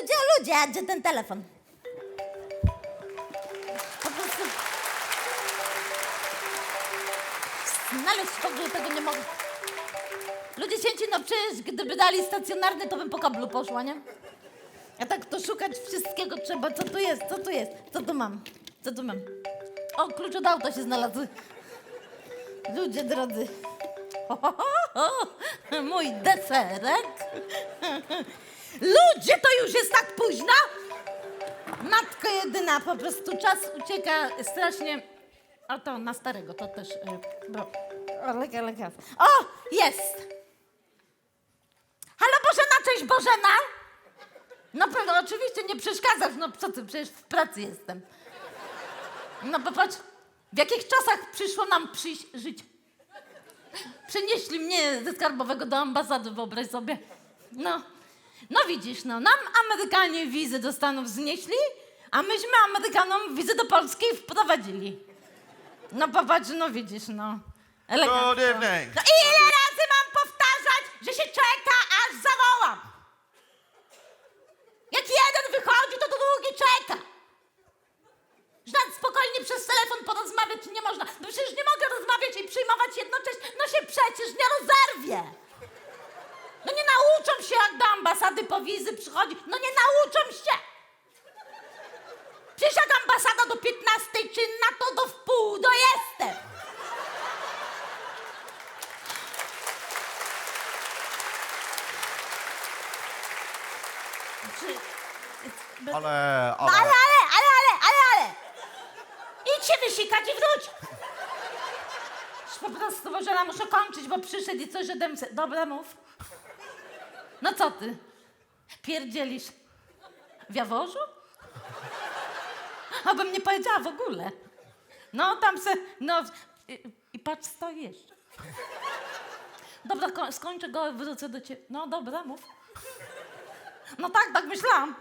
ludzie, ludzie, a gdzie ten telefon? Po. Znaleźć w ogóle tego nie mogę. Ludzie cięci, no przecież gdyby dali stacjonarny, to bym po kablu poszła, nie? A tak to szukać wszystkiego trzeba. Co tu jest? Co tu jest? Co tu mam? Co tu mam? O, klucz od auta się znalazły. Ludzie drodzy. Mój deserek. Ludzie, to już jest tak późno? Matko jedyna, po prostu czas ucieka strasznie. O, to na starego, to też. y, Bo... O, lega, lega. O, jest! Halo Bożena, cześć Bożena! No pewno, oczywiście nie przeszkadzasz, no co ty, przecież w pracy jestem. No popatrz, w jakich czasach przyszło nam przyjść żyć. Przenieśli mnie ze skarbowego do ambasady, wyobraź sobie. No, no widzisz, no, nam Amerykanie wizy do Stanów znieśli, a myśmy Amerykanom wizy do Polski wprowadzili. No popatrz, no widzisz, no. Elegancko. Good evening. No ile razy mam powtarzać, że się czeka, aż zawołam? Jak jeden wychodzi, to drugi czeka. Że nawet spokojnie przez telefon porozmawiać nie można. No przecież nie mogę rozmawiać i przyjmować jednocześnie. No się przecież nie rozerwie. No nie nauczą się, jak do ambasady po wizy przychodzi. No nie nauczą się. Przecież jak ambasada do 15 czynna, to do wpół do jestem. Czy... Ale, No ale, ale, ale, ale, ale, ale, ale! Idź się wysikać i wróć! Już Po prostu, Bożena, muszę kończyć, bo przyszedł i coś ode mnie... Dobra, mów. No co ty? Pierdzielisz w Jaworzu? Abym nie powiedziała w ogóle. No, tam se... No, i, i patrz, stoi jeszcze. Dobra, ko- skończę go, wrócę do ciebie. No, dobra, mów. No tak, tak myślałam.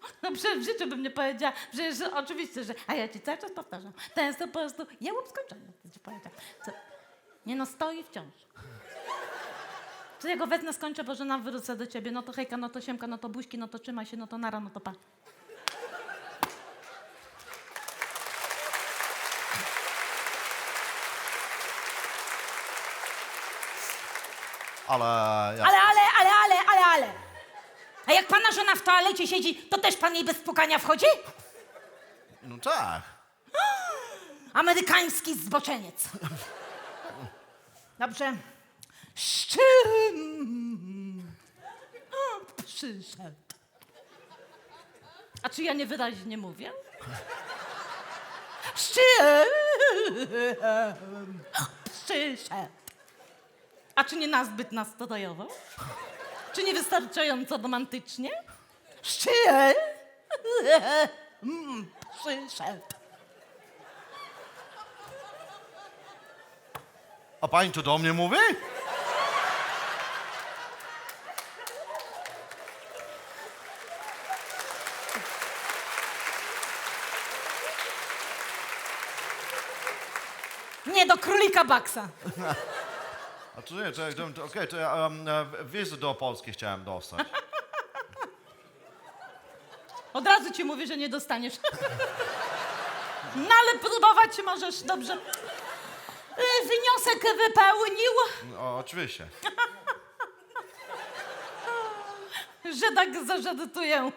No przecież w życiu bym nie powiedziała, przecież że oczywiście, że... A ja ci cały czas powtarzam. Ten jest to po prostu jełop skończony, to ci powiedziałam. Co? Nie no, stoi wciąż. Czy ja go wezmę, skończę, bo żona wrócę do ciebie. No to hejka, no to siemka, no to buźki, no to trzymaj się, no to nara, no to pa. ale, ja, Ale, ale, ale, ale, ale, ale. A jak pana żona w toalecie siedzi, to też pan jej bez pukania wchodzi? no tak. Amerykański zboczeniec. Dobrze. Z czym Przyszedł. A czy ja niewyraźnie mówię? Z czym przyszedł? A czy nie nazbyt nastrojowo? Czy niewystarczająco romantycznie? Z czym przyszedł? A pani to do mnie mówi? Nie, do królika Baksa. To nie, to, to, okej, to ja um, do Polski chciałem dostać. Od razu ci mówię, że nie dostaniesz. No ale próbować możesz, dobrze. Y, Wniosek wypełnił, O, oczywiście. że tak zażartuję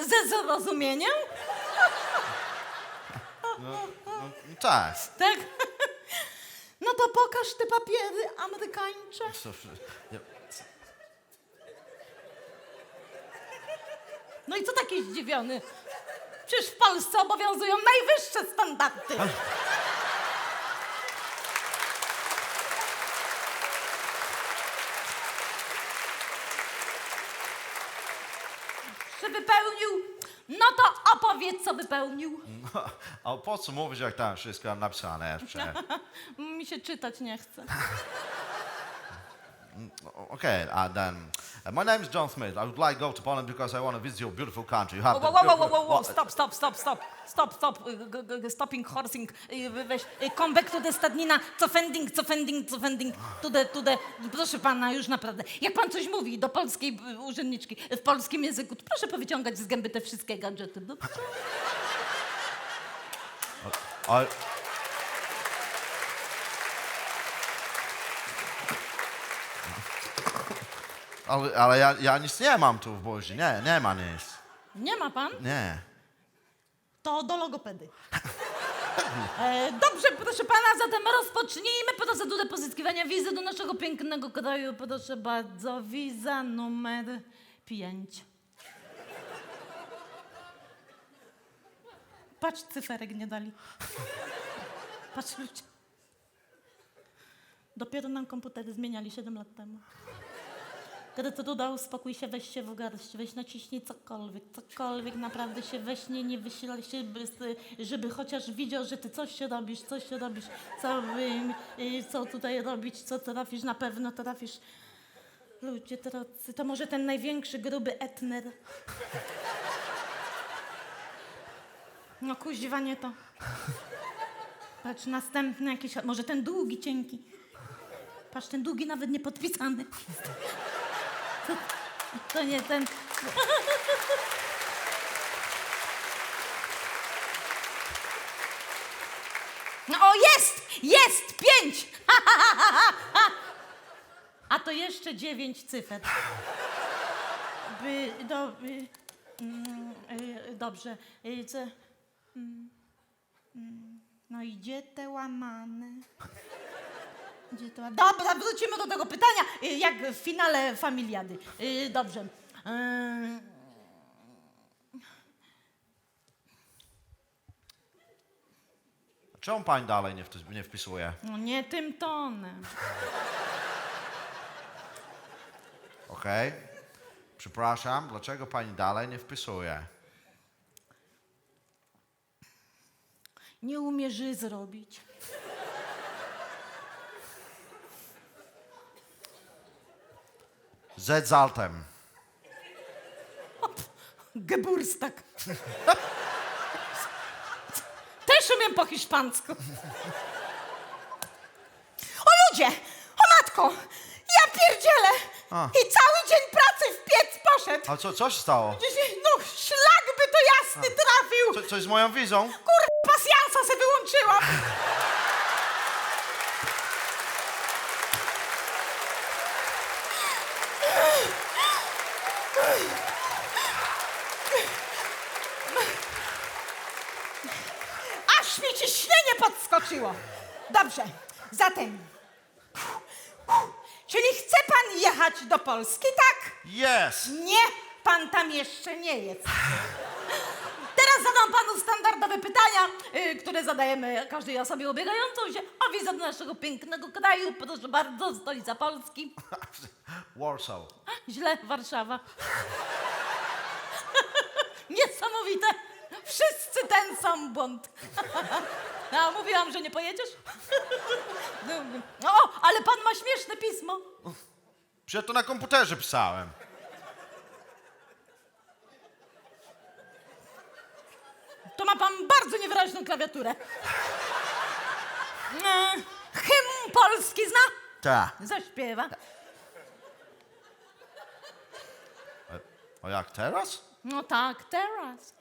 ze zrozumieniem, No, no, tak. tak? No to pokaż te papiery amerykańcze. Ja- No i co taki zdziwiony? Przecież w Polsce obowiązują najwyższe standardy. Czy wypełnił? No to opowiedz, co wypełnił. A po co mówić, jak tam wszystko napisane jest? przecież? Mi się czytać nie chce. Okay, and then uh, my name is John Smith. I would like to go to Poland because I want to visit your beautiful country. You have the wow, wow, wow, beautiful- wow, wow, what- stop, stop, stop, stop, stop, stop, y, g- g- g- stopping horsing, y, weź, y, come back to the stadnina, cofending, cofending, cofending, to the, to the, proszę pana, już naprawdę, jak pan coś mówi do polskiej y, urzędniczki w polskim języku, to proszę powyciągać z gęby te wszystkie gadżety, dobrze? I, ale, ale ja, ja nic nie mam tu w Boźni. Nie, nie ma nic. Nie ma pan? Nie. To do logopedy. E, dobrze, proszę pana, zatem rozpocznijmy procedurę pozyskiwania wizy do naszego pięknego kraju. Proszę bardzo, wiza numer 5. Patrz, cyferek nie dali. Patrz, ludzie. Dopiero nam komputery zmieniali 7 lat temu. Kiedy to doda, uspokój się, weź się w garść, weź naciśnij cokolwiek, cokolwiek naprawdę się weźmie, nie wysilaj się, by- żeby chociaż widział, że ty coś się robisz, coś się robisz, co, y, co tutaj robić, co trafisz, na pewno trafisz. Ludzie drodzy, to może ten największy, gruby etner. No kuźwa, nie to. Patrz, następny jakiś, może ten długi, cienki. Patrz, ten długi nawet nie podpisany. To nie ten. No, o, jest! Jest! Pięć! A to jeszcze dziewięć cyfer. By, do, by, mm, y, dobrze. Y, co, mm, mm, no i gdzie te łamane? Gdzie to? Dobra, wrócimy do tego pytania, y, jak w finale Familiady. Y, Dobrze. Y, Czemu pani dalej nie, w, nie wpisuje? No nie tym tonem. Okej. Przepraszam, dlaczego pani dalej nie wpisuje? Nie umie ży zrobić. Z z altem. Geburstak. Też umiem po hiszpańsku. O ludzie! O matko! Ja pierdzielę! A. I cały dzień pracy w piec poszedł. A co, co się stało? Dzisiaj, No, szlak by to jasny trafił! Co, coś z moją wizą? Kur... pasjansa se wyłączyłam! Aż mi ciśnienie podskoczyło. Dobrze, zatem... Czyli chce pan jechać do Polski, tak? Yes! Nie, pan tam jeszcze nie jest. Teraz zadam panu standardowe pytania, y, które zadajemy każdej osobie ubiegającą się o wizę do naszego pięknego kraju. Proszę bardzo, stolica Polski. Warsaw. Źle, Warszawa. Niesamowite. Wszyscy ten sam błąd. A mówiłam, że nie pojedziesz? O, ale pan ma śmieszne pismo. Przecież to na komputerze pisałem. To ma pan bardzo niewyraźną klawiaturę. E, Hymn polski zna? Tak. Zaśpiewa. A jak teraz? No tak, teraz.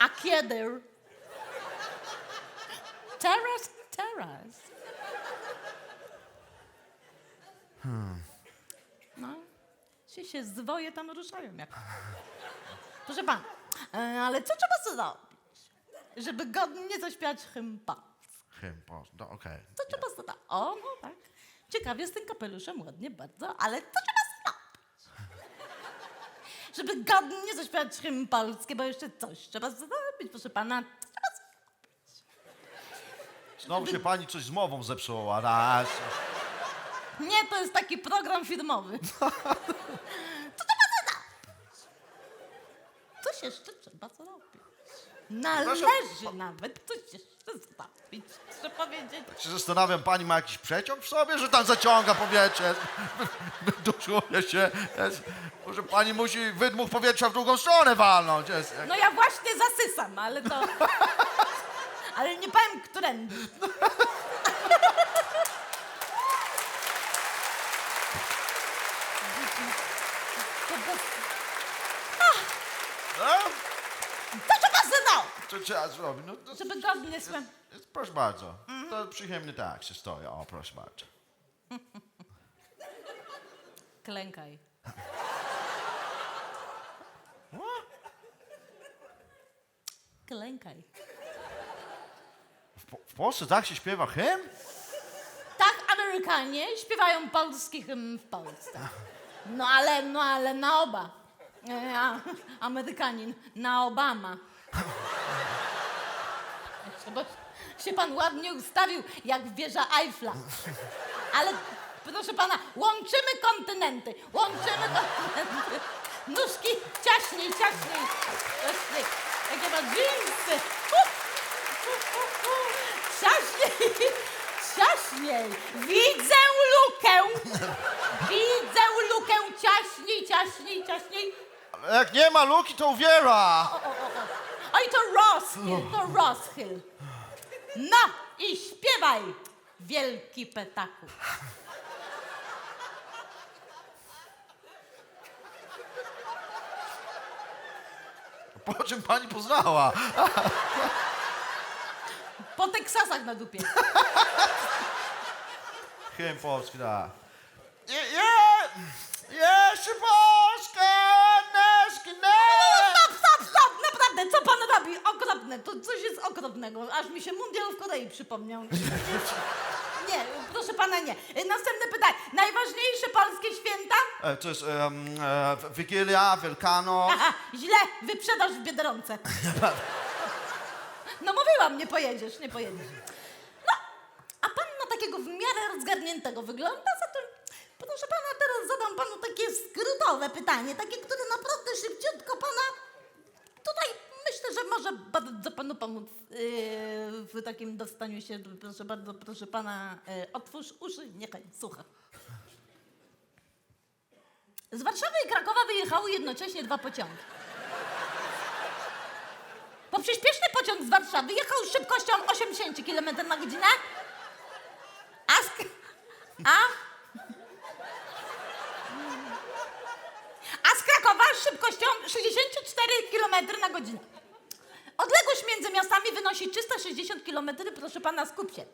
A kiedy? Teraz, teraz. No, ci się zwoje tam ruszają jak. Proszę pan, e, ale co trzeba zrobić, żeby godnie zaśpiewać? Hymn, po- no, okej. Co trzeba zrobić? O, no tak. Ciekawie z tym kapeluszem, ładnie bardzo, ale co trzeba zrobić? Żeby godnie zaśpiewać hymn polski, bo jeszcze coś trzeba zrobić, proszę pana. Co trzeba zrobić? Znowu się pani coś z mową zepsuła. Raz. Nie, to jest taki program filmowy. Co trzeba zrobić? Coś jeszcze trzeba zrobić. Należy nawet coś jeszcze zostawić, muszę powiedzieć. Tak się zastanawiam, pani ma jakiś przeciąg w sobie, że tam zaciąga powietrze, wyduszuje się. Jest, może pani musi wydmuch powietrza w drugą stronę walnąć. Jest, No ja właśnie zasysam, ale to... Ale nie powiem, którędy. To, to, No, to trzeba zno, co trzeba zrobić? No, to, żeby godnie słem. proszę bardzo, to przyjemny tak się stoi. O, proszę bardzo. Klękaj. Klękaj. W, Po- w Polsce tak się śpiewa hymn? Tak Amerykanie śpiewają polski hymn w Polsce. No ale, no ale na oba. E, Amerykanin na Obama. Chyba się pan ładnie ustawił, jak wieża Eiffla. Ale proszę pana, łączymy kontynenty, łączymy kontynenty. Nóżki ciaśniej, ciaśniej, ciaśniej. Jakie ma dżinsy. Ciaśniej, ciaśniej. Widzę lukę. Widzę lukę. Ciaśniej, ciaśniej, ciaśniej. Jak nie ma luki, to uwiera. Oj, to Ross Hill, to Ross Hill. No i śpiewaj, wielki petaku. Po czym pani poznała? Po Teksasach na dupie. Hymn polski, tak. Je, je, jeszcze Polskę, neski, ne. Stop, stop, stop! Naprawdę, co pan robi? Okropne, to coś jest okropnego. Aż mi się mundial w Korei przypomniał. Nie, proszę pana, nie. Następne pytanie. Najważniejsze polskie święta? E, To jest em, e, Wigilia, Wielkanoc. Aha, źle, wyprzedaż w Biedronce. No mówiłam, nie pojedziesz, nie pojedziesz. No, a pan na takiego w miarę rozgarniętego wygląda, zatem proszę pana, teraz zadam panu takie skrótowe pytanie, takie, które naprawdę szybciutko pana tutaj myślę, że może bardzo panu pomóc yy, w takim dostaniu się, proszę bardzo, proszę pana, yy, otwórz uszy, niechaj słucha. Z Warszawy i Krakowa wyjechały jednocześnie dwa pociągi. Bo przyspieszny pociąg z Warszawy jechał z szybkością 80 km na godzinę, a z, a, a z Krakowa z szybkością 64 km na godzinę. Odległość między miastami wynosi 360 km, proszę pana, skup się.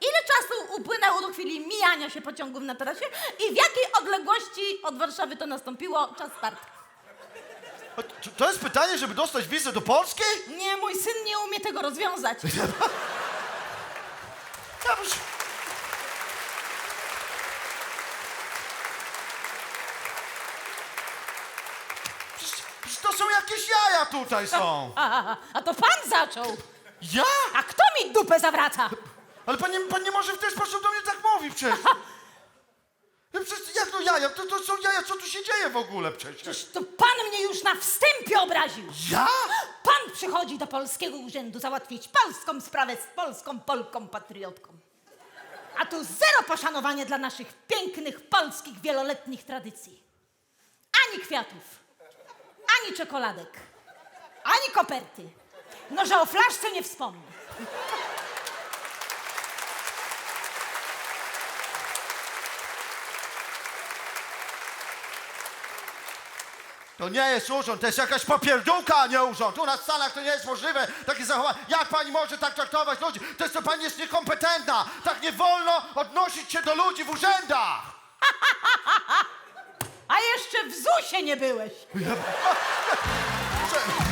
Ile czasu upłynęło do chwili mijania się pociągów na trasie i w jakiej odległości od Warszawy to nastąpiło? Czas start. To- To jest pytanie, żeby dostać wizę do Polski? Nie, mój syn nie umie tego rozwiązać. Przecież- przecież To są jakieś jaja tutaj są. A, a to pan zaczął. Ja? A kto mi dupę zawraca? Ale pan nie, pan nie może w ten sposób do mnie tak mówić przecież. No przecież to jaja? To, to są jaja, co tu się dzieje w ogóle przecież? Przecież to pan mnie już na wstępie obraził. Ja? Pan przychodzi do polskiego urzędu załatwić polską sprawę z polską Polką patriotką. A tu zero poszanowania dla naszych pięknych polskich wieloletnich tradycji. Ani kwiatów, ani czekoladek, ani koperty. No, że o flaszce nie wspomnę. To nie jest urząd, to jest jakaś popierdółka, a nie urząd. U nas w Stanach to nie jest możliwe, takie zachowanie. Jak pani może tak traktować ludzi? To jest to pani jest niekompetentna. Tak nie wolno odnosić się do ludzi w urzędach. A jeszcze w ZUS-ie nie byłeś.